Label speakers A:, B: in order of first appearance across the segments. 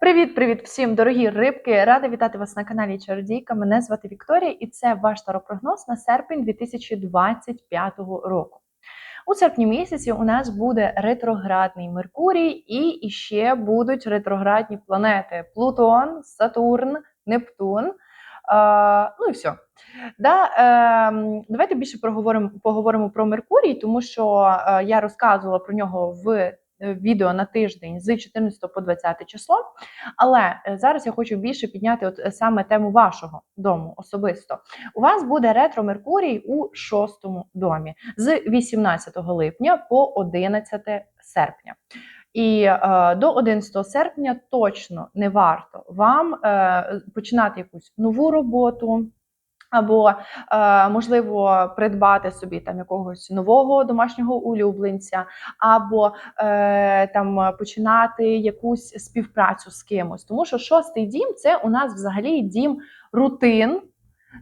A: Привіт-привіт всім, дорогі рибки! Рада вітати вас на каналі Чародійка. Мене звати Вікторія, і це ваш таропрогноз на серпень 2025 року. У серпні місяці у нас буде ретроградний Меркурій, і ще будуть ретроградні планети: Плутон, Сатурн, Нептун. А, ну і все. Да, е, Давайте більше проговоримо, поговоримо про Меркурій, тому що е, я розказувала про нього в відео на тиждень з 14 по 20 число. Але е, зараз я хочу більше підняти от е, саме тему вашого дому особисто. У вас буде ретро Меркурій у шостому домі з 18 липня по 11 серпня. І е, до 11 серпня точно не варто вам е, починати якусь нову роботу. Або е, можливо придбати собі там якогось нового домашнього улюбленця, або е, там починати якусь співпрацю з кимось. Тому що шостий дім це у нас взагалі дім рутин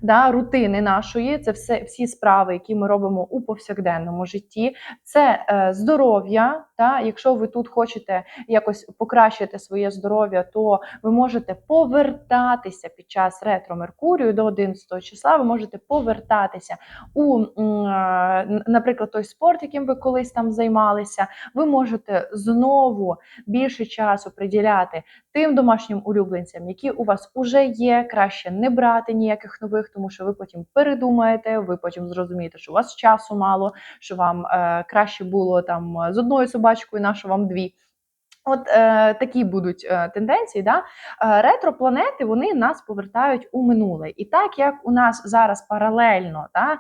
A: да, рутини нашої, це все всі справи, які ми робимо у повсякденному житті. Це е, здоров'я. Та Якщо ви тут хочете якось покращити своє здоров'я, то ви можете повертатися під час ретро Меркурію до 11 числа. Ви можете повертатися у, е, наприклад, той спорт, яким ви колись там займалися. Ви можете знову більше часу приділяти тим домашнім улюбленцям, які у вас уже є, краще не брати ніяких нових нових, тому що ви потім передумаєте, ви потім зрозумієте, що у вас часу мало, що вам е, краще було там з одною собачкою, на що вам дві. От е, такі будуть е, тенденції. Да? Е, ретропланети вони нас повертають у минуле. І так як у нас зараз паралельно, да,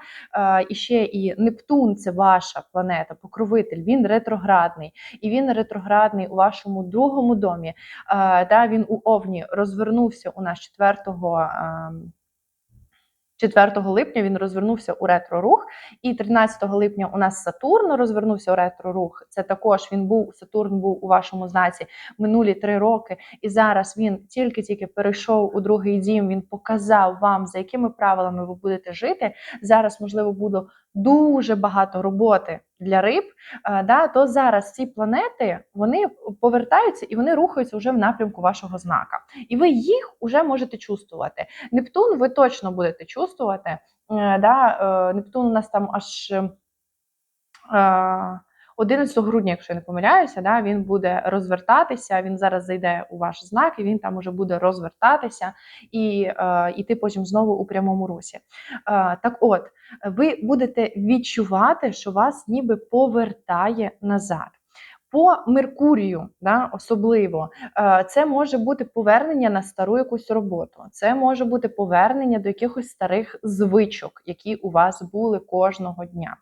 A: е, і ще і Нептун це ваша планета, покровитель, він ретроградний, і він ретроградний у вашому другому домі. Е, да, Він у Овні розвернувся у нас 4 е, 4 липня він розвернувся у ретро-рух, і 13 липня у нас Сатурн розвернувся у ретро-рух. Це також він був Сатурн був у вашому знаці минулі три роки. І зараз він тільки-тільки перейшов у другий дім. Він показав вам, за якими правилами ви будете жити. Зараз, можливо, буде дуже багато роботи для риб, е, да, то зараз ці планети вони повертаються і вони рухаються вже в напрямку вашого знака. І ви їх вже можете чувствувати. Нептун ви точно будете чувствувати. Е, да, е, Нептун у нас там аж. 11 грудня, якщо я не помиляюся, да, він буде розвертатися. Він зараз зайде у ваш знак, і він там уже буде розвертатися і е, іти потім знову у прямому русі. Е, так, от ви будете відчувати, що вас ніби повертає назад. По Меркурію, да, особливо, е, це може бути повернення на стару якусь роботу, це може бути повернення до якихось старих звичок, які у вас були кожного дня.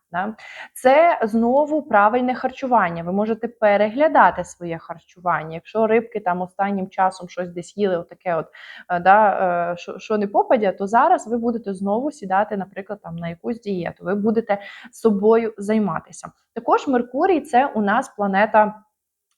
A: Це знову правильне харчування. Ви можете переглядати своє харчування. Якщо рибки там останнім часом щось десь їли, отаке, от е, да, е, що не попадя, то зараз ви будете знову сідати, наприклад, там на якусь дієту. Ви будете собою займатися. Також Меркурій це у нас планета.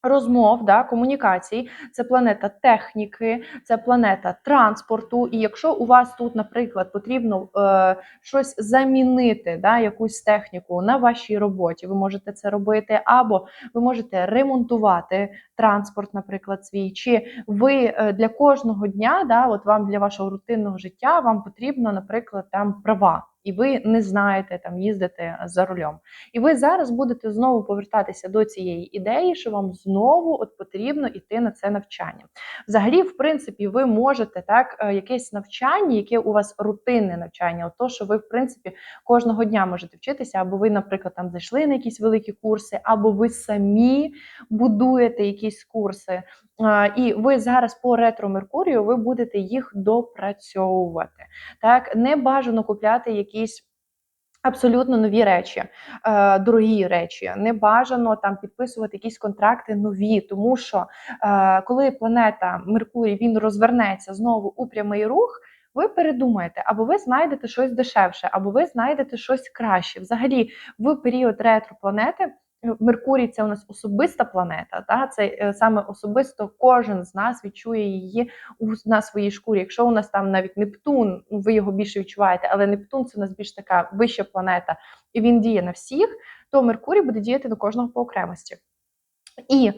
A: Розмов, да, комунікацій, це планета техніки, це планета транспорту. І якщо у вас тут, наприклад, потрібно е, щось замінити, да, якусь техніку на вашій роботі, ви можете це робити, або ви можете ремонтувати транспорт, наприклад, свій, чи ви е, для кожного дня, да, от вам для вашого рутинного життя, вам потрібно, наприклад, там права і ви не знаєте там їздити за рулем. І ви зараз будете знову повертатися до цієї ідеї, що вам знову от потрібно йти на це навчання. Взагалі, в принципі, ви можете так, е, якесь навчання, яке у вас рутинне навчання, то що ви, в принципі, кожного дня можете вчитися, або ви, наприклад, там зайшли на якісь великі курси, або ви самі будуєте якісь курси. І ви зараз по ретро Меркурію ви будете їх допрацьовувати. Так, не бажано купляти якісь. Абсолютно нові речі, е, дорогі речі, не бажано там підписувати якісь контракти нові, тому що е, коли планета Меркурій він розвернеться знову у прямий рух, ви передумаєте, або ви знайдете щось дешевше, або ви знайдете щось краще. Взагалі, в період ретро планети Меркурій це у нас особиста планета. Та? Це е, саме особисто кожен з нас відчує її на своїй шкурі. Якщо у нас там навіть Нептун, ну ви його більше відчуваєте, але Нептун це у нас більш така вища планета, і він діє на всіх, то Меркурій буде діяти до кожного по окремості. І е,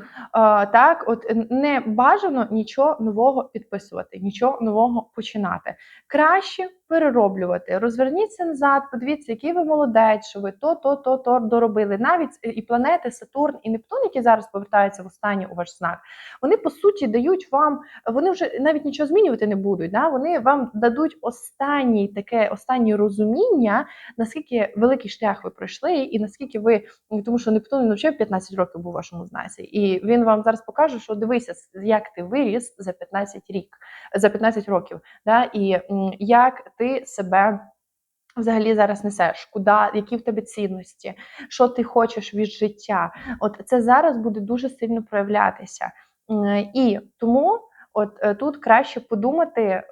A: так, от не бажано нічого нового підписувати, нічого нового починати. Краще перероблювати. Розверніться назад, подивіться, який ви молодець, що ви то, то, то, то доробили. Навіть е, і планети Сатурн і Нептун, які зараз повертаються в останній у ваш знак, вони по суті дають вам, вони вже навіть нічого змінювати не будуть. Да? Вони вам дадуть останній таке останнє розуміння, наскільки великий шлях ви пройшли, і наскільки ви, тому що Нептун він вже 15 років був у вашому знаці, і він вам зараз покаже, що дивися, як ти виріс за 15 рік, за 15 років, да? і як ти себе. Взагалі зараз несеш, куди, які в тебе цінності, що ти хочеш від життя. От це зараз буде дуже сильно проявлятися. І тому от е, тут краще подумати, е,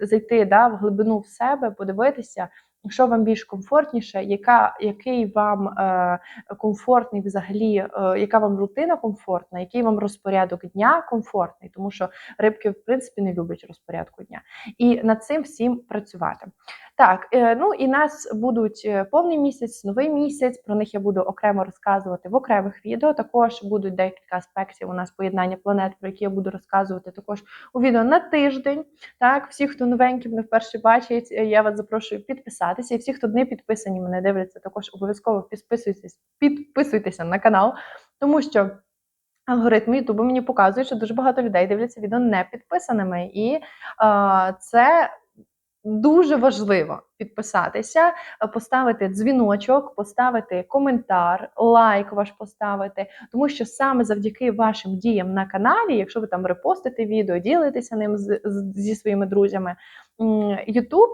A: зайти да, в глибину в себе, подивитися, що вам більш комфортніше, яка, який вам е, комфортний взагалі, е, яка вам рутина комфортна, який вам розпорядок дня комфортний, тому що рибки, в принципі, не люблять розпорядку дня. І над цим всім працювати. Так, е, ну і нас будуть е, повний місяць, новий місяць. Про них я буду окремо розказувати в окремих відео. Також будуть декілька аспектів. У нас поєднання планет, про які я буду розказувати також у відео на тиждень. Так, всі, хто новенькі мене вперше бачить, е, я вас запрошую підписатися. І всі, хто не підписані, мене дивляться, також обов'язково підписуйтесь, підписуйтеся на канал, тому що. Алгоритми Ютубу мені показують, що дуже багато людей дивляться відео не підписаними, і е, це дуже важливо підписатися, е, поставити дзвіночок, поставити коментар, лайк ваш поставити, тому що саме завдяки вашим діям на каналі, якщо ви там репостите відео, ділитеся ним з, з- зі своїми друзями, Ютуб.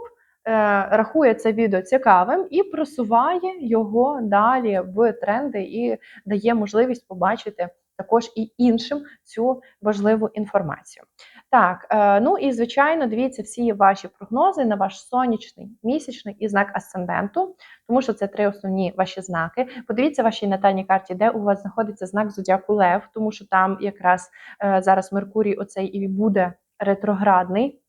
A: е, Рахує це відео цікавим і просуває його далі в тренди і дає можливість побачити також і іншим цю важливу інформацію. Так, е, ну і звичайно, дивіться всі ваші прогнози на ваш сонячний, місячний і знак асценденту, тому що це три основні ваші знаки. Подивіться вашій натальній карті, де у вас знаходиться знак зодіаку Лев, тому що там якраз е, зараз Меркурій оцей і буде ретроградний.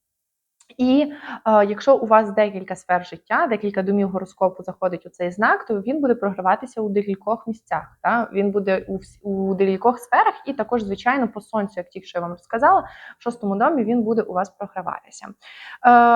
A: І е, якщо у вас декілька сфер життя, декілька домів гороскопу заходить у цей знак, то він буде програватися у декількох місцях. Та? Він буде у, у декількох сферах, і також, звичайно, по сонцю, як тільки що я вам розказала, в шостому домі він буде у вас програватися. Е,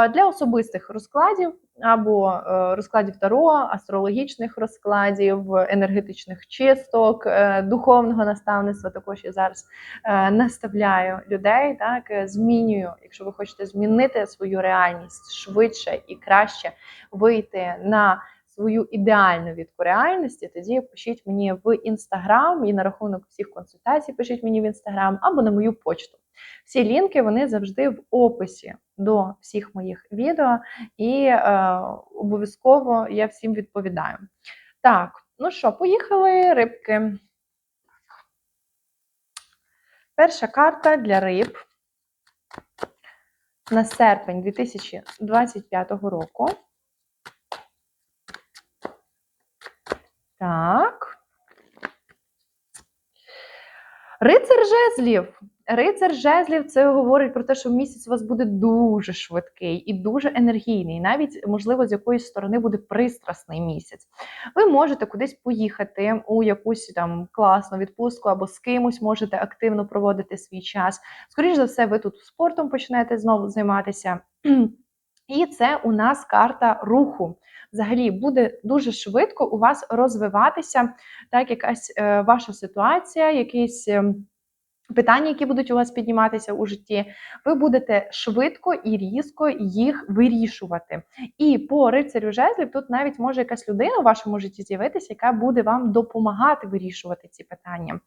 A: для особистих розкладів або е, розкладів таро, астрологічних розкладів, енергетичних чисток, е, духовного наставництва. Також я зараз е, наставляю людей, так змінюю, якщо ви хочете змінити свою реальність швидше і краще вийти на свою ідеальну відку реальності, тоді пишіть мені в інстаграм і на рахунок всіх консультацій пишіть мені в інстаграм або на мою почту. Всі лінки вони завжди в описі до всіх моїх відео, і е, обов'язково я всім відповідаю. Так, ну що, поїхали рибки. Перша карта для риб на серпень 2025 року. Так. Рицар жезлів. Рицар жезлів це говорить про те, що місяць у вас буде дуже швидкий і дуже енергійний. Навіть, можливо, з якоїсь сторони буде пристрасний місяць. Ви можете кудись поїхати у якусь там класну відпустку або з кимось можете активно проводити свій час. Скоріше за все, ви тут спортом почнете знову займатися. І це у нас карта руху. Взагалі буде дуже швидко у вас розвиватися так, якась е, ваша ситуація, якісь. ем, Питання, які будуть у вас підніматися у житті, ви будете швидко і різко їх вирішувати. І по рицарю жезлів тут навіть може якась людина у вашому житті з'явитися, яка буде вам допомагати вирішувати ці питання.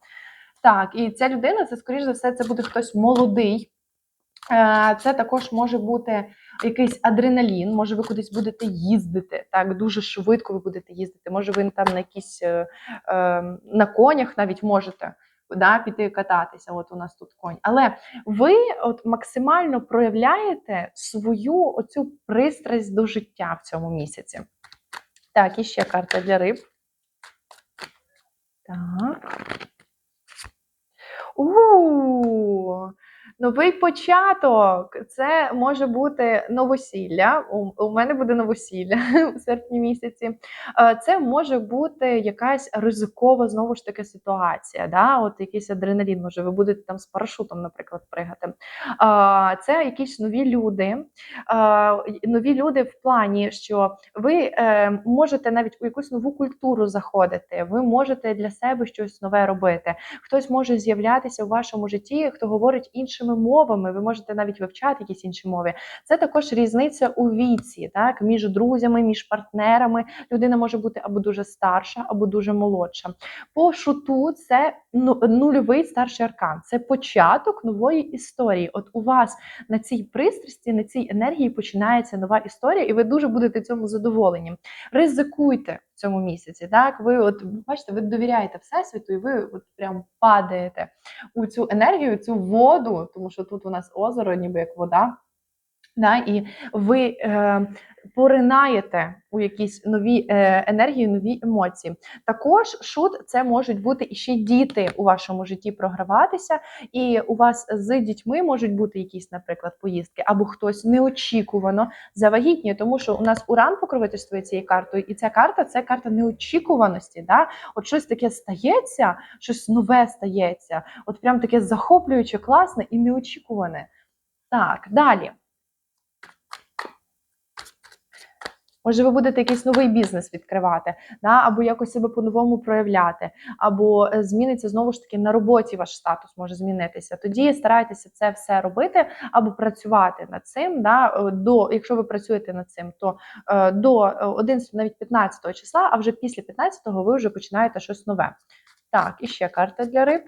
A: Так, і ця людина, це, скоріш за все, це буде хтось молодий. Е, Це також може бути якийсь адреналін, може ви кудись будете їздити, так, дуже швидко ви будете їздити, може ви там на якісь е, е, на конях навіть можете да, піти кататися. От у нас тут конь. Але ви от максимально проявляєте свою оцю пристрасть до життя в цьому місяці. Так, і ще карта для риб. Так. У, Новий початок. Це може бути новосілля. У, мене буде новосілля у серпні місяці. Е, Це може бути якась ризикова знову ж таки ситуація. Да? От якийсь адреналін, може, ви будете там з парашутом, наприклад, пригати. Е, Це якісь нові люди. Е, Нові люди в плані, що ви можете навіть у якусь нову культуру заходити. Ви можете для себе щось нове робити. Хтось може з'являтися у вашому житті, хто говорить іншими мовами. Ви можете навіть вивчати якісь інші мови. Це також різниця у віці, так між друзями, між партнерами. Людина може бути або дуже старша, або дуже молодша. По шуту це ну, нульовий старший аркан. Це початок нової історії. От у вас на цій пристрасті, на цій енергії починається нова історія, і ви дуже будете цьому задоволені. Ризикуйте в цьому місяці. Так, ви от бачите, ви довіряєте всесвіту, і ви от прям падаєте у цю енергію, цю воду, тому що тут у нас озеро, ніби як вода. Да, і ви е, поринаєте у якісь нові е, енергії, нові емоції. Також шут це можуть бути і ще діти у вашому житті програватися, і у вас з дітьми можуть бути якісь, наприклад, поїздки, або хтось неочікувано завагітнює, тому що у нас уран покровительствує цією картою, і ця карта це карта неочікуваності. Да? От щось таке стається, щось нове стається, от прям таке захоплююче, класне і неочікуване. Так, далі. Може, ви будете якийсь новий бізнес відкривати, да? або якось себе по-новому проявляти, або е, зміниться знову ж таки на роботі ваш статус може змінитися. Тоді старайтеся це все робити або працювати над цим. Да? е, До, якщо ви працюєте над цим, то е, до е, 11, навіть 15 числа, а вже після 15-го ви вже починаєте щось нове. Так, і ще карта для риб.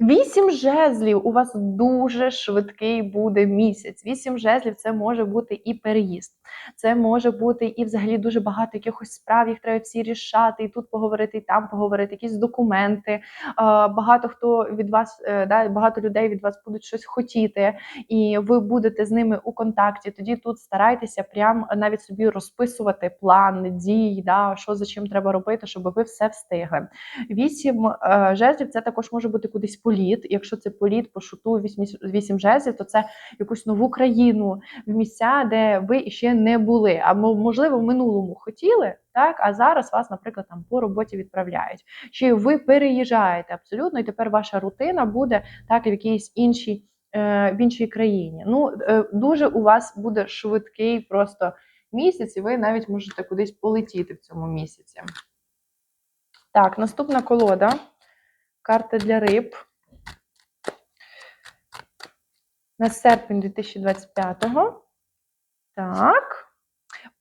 A: Вісім жезлів у вас дуже швидкий буде місяць. Вісім жезлів це може бути і переїзд, це може бути і взагалі дуже багато якихось справ, їх треба всі рішати, і тут поговорити, і там поговорити, якісь документи. Багато хто від вас, е, да, багато людей від вас будуть щось хотіти, і ви будете з ними у контакті. Тоді тут старайтеся прям навіть собі розписувати план дій, да, що за чим треба робити, щоб ви все встигли. Вісім е, жезлів це також може бути кудись політ. Якщо це політ по шуту вісім, вісім жезлів, то це якусь нову країну в місця, де ви ще не були. Або можливо в минулому хотіли, так а зараз вас, наприклад, там по роботі відправляють. Чи ви переїжджаєте абсолютно, і тепер ваша рутина буде так в якійсь іншій. е, В іншій країні. Ну, е, дуже у вас буде швидкий просто місяць, і ви навіть можете кудись полетіти в цьому місяці. Так, наступна колода. Карта для риб. На серпень 2025-го. Так.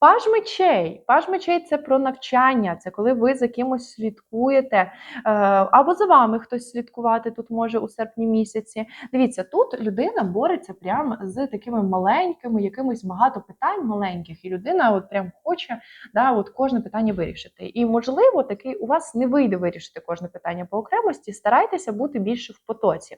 A: Паж мечей. Паж мечей це про навчання, це коли ви за кимось слідкуєте, е, або за вами хтось слідкувати тут може у серпні місяці. Дивіться, тут людина бореться прямо з такими маленькими, якимось багато питань маленьких, і людина от прям хоче да, от кожне питання вирішити. І можливо, таки у вас не вийде вирішити кожне питання по окремості. Старайтеся бути більше в потоці.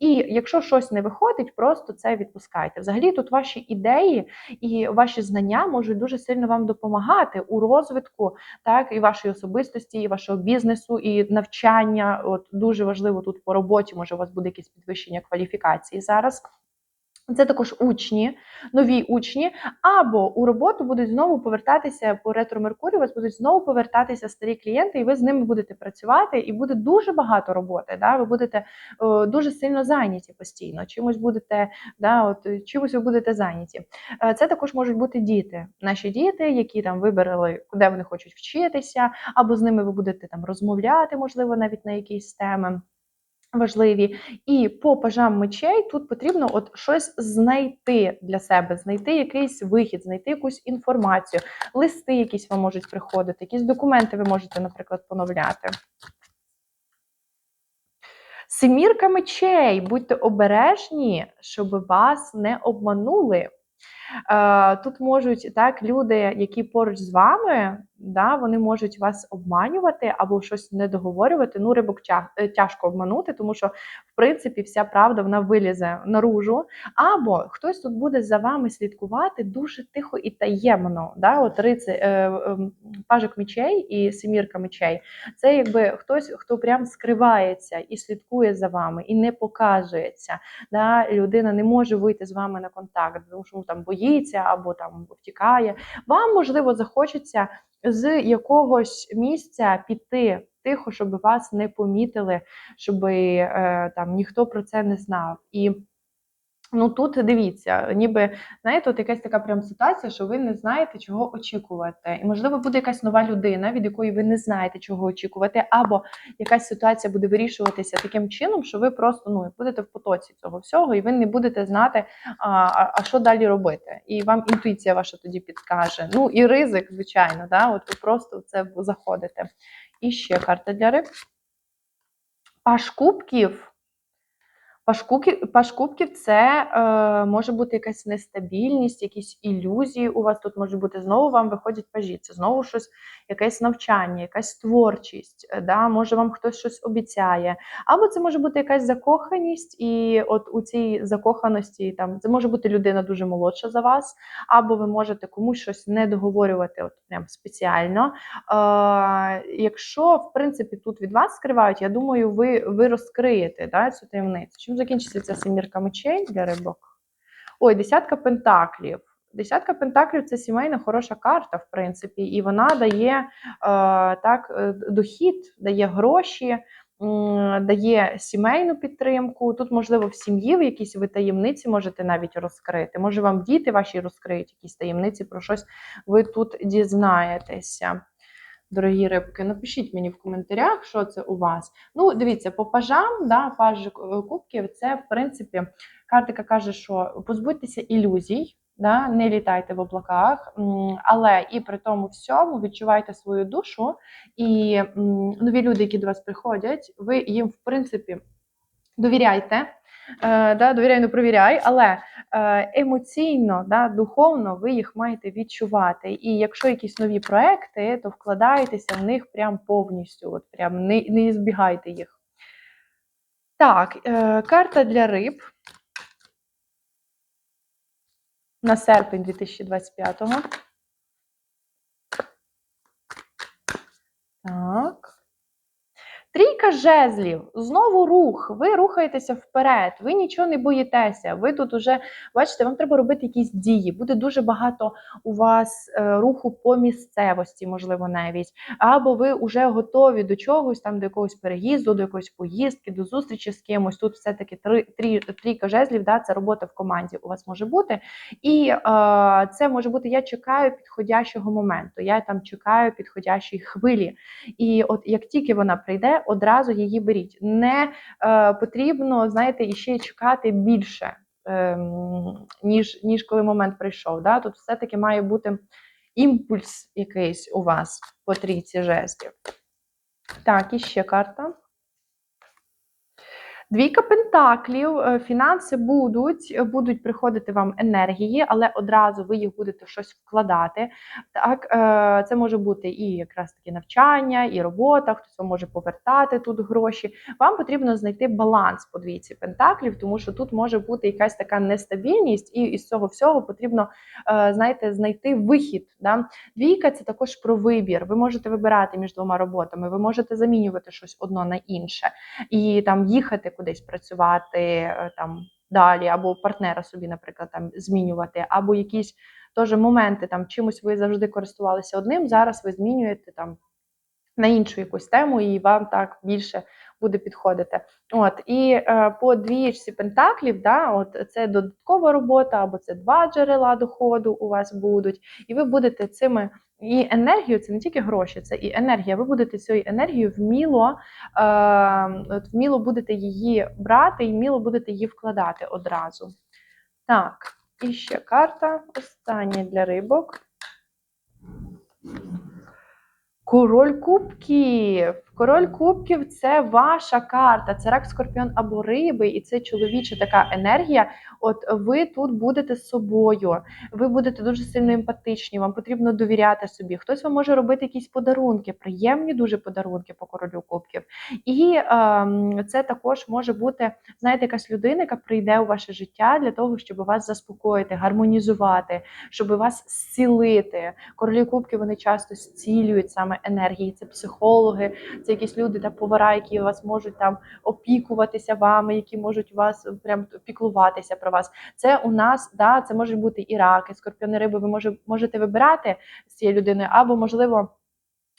A: І якщо щось не виходить, просто це відпускайте. Взагалі, тут ваші ідеї і ваші знання можуть дуже сильно вам допомагати у розвитку, так і вашої особистості, і вашого бізнесу, і навчання. От дуже важливо тут по роботі. Може, у вас буде якесь підвищення кваліфікації зараз. Це також учні, нові учні, або у роботу будуть знову повертатися по ретро Меркурію, вас будуть знову повертатися старі клієнти, і ви з ними будете працювати, і буде дуже багато роботи. Да? Ви будете о, дуже сильно зайняті постійно. Чимось будете, да, от чимось ви будете зайняті. Е, Це також можуть бути діти, наші діти, які там вибрали, куди вони хочуть вчитися, або з ними ви будете там розмовляти, можливо, навіть на якісь теми важливі. І по пажам мечей тут потрібно от щось знайти для себе, знайти якийсь вихід, знайти якусь інформацію, листи якісь вам можуть приходити, якісь документи ви можете, наприклад, поновляти. Семірка мечей, будьте обережні, щоб вас не обманули. Е, Тут можуть так люди, які поруч з вами, да, вони можуть вас обманювати або щось не договорювати. Ну, рибок е, тяжко обманути, тому що в принципі вся правда вона вилізе наружу. Або хтось тут буде за вами слідкувати дуже тихо і таємно. Да? От рици, е, е, пажик мечей і семірка мечей. Це якби хтось, хто прям скривається і слідкує за вами, і не показується. Да? Людина не може вийти з вами на контакт, тому що ну, там боїться або там втікає. Вам можливо захочеться з якогось місця піти тихо, щоб вас не помітили, щоб е, там ніхто про це не знав. І Ну тут дивіться, ніби знаєте, от якась така прям ситуація, що ви не знаєте, чого очікувати. І можливо буде якась нова людина, від якої ви не знаєте, чого очікувати, або якась ситуація буде вирішуватися таким чином, що ви просто ну будете в потоці цього всього, і ви не будете знати, а, а, що далі робити. І вам інтуїція ваша тоді підкаже. Ну і ризик, звичайно, да, от ви просто в це заходите. І ще карта для риб. Паш кубків. Паш кубків, це е, може бути якась нестабільність, якісь ілюзії. У вас тут може бути знову вам виходять пажі. Це знову щось, якесь навчання, якась творчість. е, Да? Може вам хтось щось обіцяє. Або це може бути якась закоханість, і от у цій закоханості там це може бути людина дуже молодша за вас, або ви можете комусь щось не договорювати, от прям спеціально. Е, якщо в принципі тут від вас скривають, я думаю, ви, ви розкриєте да, цю таємницю. Чим закінчиться ця семірка мечей для рибок? Ой, десятка пентаклів. Десятка пентаклів це сімейна хороша карта, в принципі, і вона дає е, так, е, дохід, дає гроші, дає сімейну підтримку. Тут, можливо, в сім'ї ви якісь ви таємниці можете навіть розкрити. Може, вам діти ваші розкриють якісь таємниці, про щось ви тут дізнаєтеся. Дорогі рибки, напишіть мені в коментарях, що це у вас. Ну, дивіться, по пажам, да, паж е, кубків, це в принципі картика каже, що позбудьтеся ілюзій, да, не літайте в облаках, але і при тому всьому відчувайте свою душу. І нові люди, які до вас приходять, ви їм, в принципі, довіряйте. Е, да, довіряй, не провіряй, але е, емоційно, да, духовно ви їх маєте відчувати. І якщо якісь нові проекти, то вкладайтеся в них прям повністю, от прям не, не збігайте їх. Так, е, карта для риб на серпень 2025-го. Так. Трійка жезлів, знову рух. Ви рухаєтеся вперед, ви нічого не боїтеся. Ви тут уже, бачите, вам треба робити якісь дії. Буде дуже багато у вас е, руху по місцевості, можливо, навіть. Або ви вже готові до чогось, там до якогось переїзду, до якоїсь поїздки, до зустрічі з кимось. Тут все-таки три, трі, трійка жезлів, да, це робота в команді у вас може бути. І е, це може бути: я чекаю підходящого моменту, я там чекаю підходящої хвилі. І от як тільки вона прийде, одразу її беріть. Не е, потрібно, знаєте, іще чекати більше, е, ніж, ніж коли момент прийшов. Да? Тут все-таки має бути імпульс якийсь у вас по трійці жестів. Так, і ще карта. Двійка пентаклів, е, фінанси будуть, е, будуть приходити вам енергії, але одразу ви їх будете щось вкладати. Так, е, це може бути і якраз таки навчання, і робота, хтось вам може повертати тут гроші. Вам потрібно знайти баланс по двійці пентаклів, тому що тут може бути якась така нестабільність, і із цього всього потрібно, знаєте, знайти вихід. Да? Двійка це також про вибір. Ви можете вибирати між двома роботами, ви можете замінювати щось одно на інше і там їхати кудись працювати е, там далі, або партнера собі, наприклад, там змінювати, або якісь теж моменти там чимось ви завжди користувалися одним. Зараз ви змінюєте там на іншу якусь тему, і вам так більше буде підходити. От і е, по двічці пентаклів, да, от це додаткова робота, або це два джерела доходу у вас будуть, і ви будете цими. І енергію це не тільки гроші, це і енергія. Ви будете цією енергією вміло, е, вміло будете її брати і вміло будете її вкладати одразу. Так, і ще карта остання для рибок. Король кубків. Король кубків це ваша карта, це рак, скорпіон або риби, і це чоловіча така енергія. От ви тут будете собою, ви будете дуже сильно емпатичні, вам потрібно довіряти собі. Хтось вам може робити якісь подарунки, приємні дуже подарунки по королю кубків. І ем, це також може бути, знаєте, якась людина, яка прийде у ваше життя для того, щоб вас заспокоїти, гармонізувати, щоб вас зцілити. Королі кубки вони часто зцілюють саме енергії. Це психологи, це якісь люди та повара, які вас можуть там опікуватися вами, які можуть вас прям піклуватися про вас. Це у нас да, це можуть бути і раки, скорпіони риби. Ви може, можете вибирати з цією людиною, або можливо.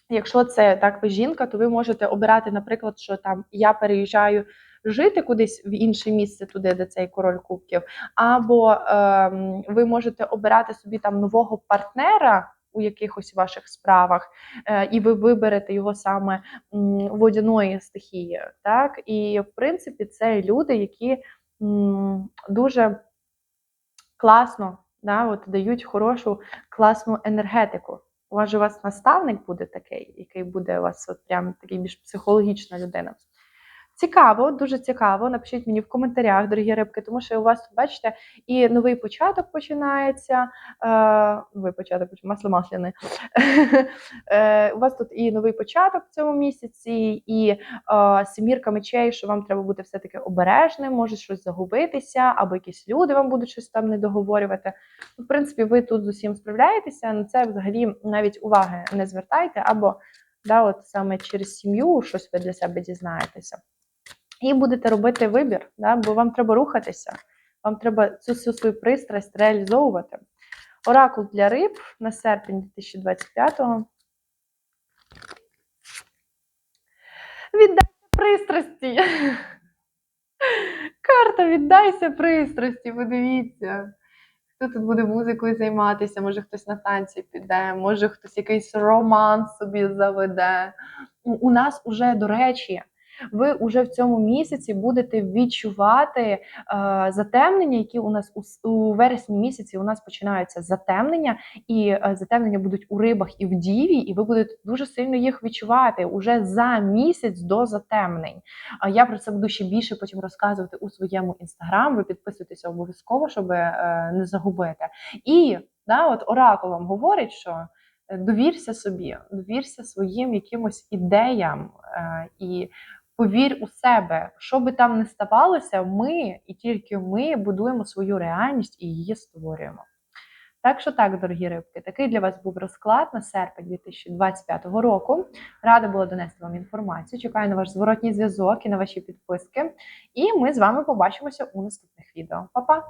A: Якщо це так ви жінка, то ви можете обирати, наприклад, що там я переїжджаю жити кудись в інше місце, туди, де цей король кубків, або ем, ви можете обирати собі там нового партнера у якихось ваших справах, е, і ви виберете його саме водяної стихії. Так, і в принципі, це люди, які дуже класно да, от, дають хорошу класну енергетику. У вас у вас наставник буде такий, який буде у вас от прям такий більш психологічна людина. Цікаво, дуже цікаво. Напишіть мені в коментарях, дорогі рибки, тому що у вас тут, бачите, і новий початок починається. Е, новий початок, масло масляне. Е, у вас тут і новий початок в цьому місяці, і е, семірка мечей, що вам треба бути все-таки обережним, може щось загубитися, або якісь люди вам будуть щось там не договорювати. Ну, В принципі, ви тут з усім справляєтеся, на це взагалі навіть уваги не звертайте, або да, от саме через сім'ю щось ви для себе дізнаєтеся. І будете робити вибір, да, бо вам треба рухатися, вам треба цю всю свою пристрасть реалізовувати. Оракул для риб на серпень 2025-го. Віддайся пристрасті. Карта віддайся пристрасті, подивіться. Хто тут буде музикою займатися, може хтось на танці піде, може хтось якийсь роман собі заведе. У нас уже, до речі, ви уже в цьому місяці будете відчувати е, затемнення, які у нас у, у вересні місяці у нас починаються затемнення, і е, затемнення будуть у рибах і в діві, і ви будете дуже сильно їх відчувати уже за місяць до затемнень. А я про це буду ще більше потім розказувати у своєму інстаграм. Ви підписуйтеся обов'язково, щоб е, не загубити. І да, от оракул вам говорить, що е, довірся собі, довірся своїм якимось ідеям е, і повір у себе. Що би там не ставалося, ми і тільки ми будуємо свою реальність і її створюємо. Так що так, дорогі рибки, такий для вас був розклад на серпень 2025 року. Рада була донести вам інформацію. Чекаю на ваш зворотній зв'язок і на ваші підписки. І ми з вами побачимося у наступних відео. Па-па!